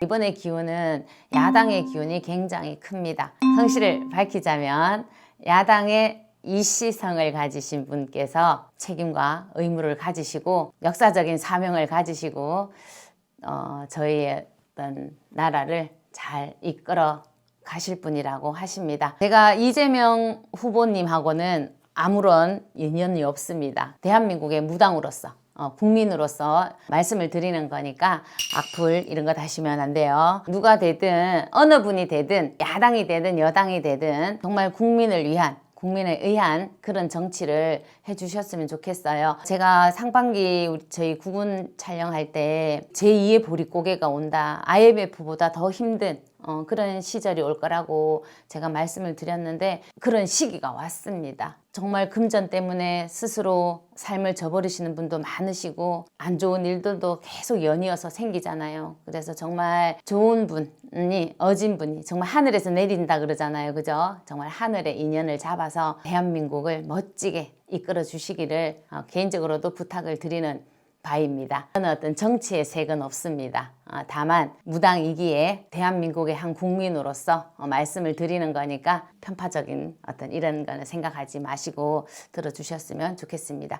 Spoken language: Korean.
이번에 기운은 야당의 기운이 굉장히 큽니다. 성실을 밝히자면 야당의 이시성을 가지신 분께서 책임과 의무를 가지시고 역사적인 사명을 가지시고 어, 저희의 어떤 나라를 잘 이끌어 가실 분이라고 하십니다. 제가 이재명 후보님하고는 아무런 인연이 없습니다. 대한민국의 무당으로서 어, 국민으로서 말씀을 드리는 거니까 악플 이런 거 다시면 안 돼요. 누가 되든 어느 분이 되든 야당이 되든 여당이 되든 정말 국민을 위한 국민에 의한 그런 정치를 해주셨으면 좋겠어요. 제가 상반기 우리 저희 구군 촬영할 때 제2의 보릿고개가 온다. IMF보다 더 힘든 어, 그런 시절이 올 거라고 제가 말씀을 드렸는데 그런 시기가 왔습니다. 정말 금전 때문에 스스로 삶을 저버리시는 분도 많으시고 안 좋은 일들도 계속 연이어서 생기잖아요. 그래서 정말 좋은 분이 어진 분이 정말 하늘에서 내린다 그러잖아요. 그죠? 정말 하늘의 인연을 잡아서 대한민국을 멋지게 이끌어 주시기를 어, 개인적으로도 부탁을 드리는 바입니다. 저는 어떤 정치의 색은 없습니다. 어, 다만 무당이기에 대한민국의 한 국민으로서 어, 말씀을 드리는 거니까 편파적인 어떤 이런 거는 생각하지 마시고 들어주셨으면 좋겠습니다.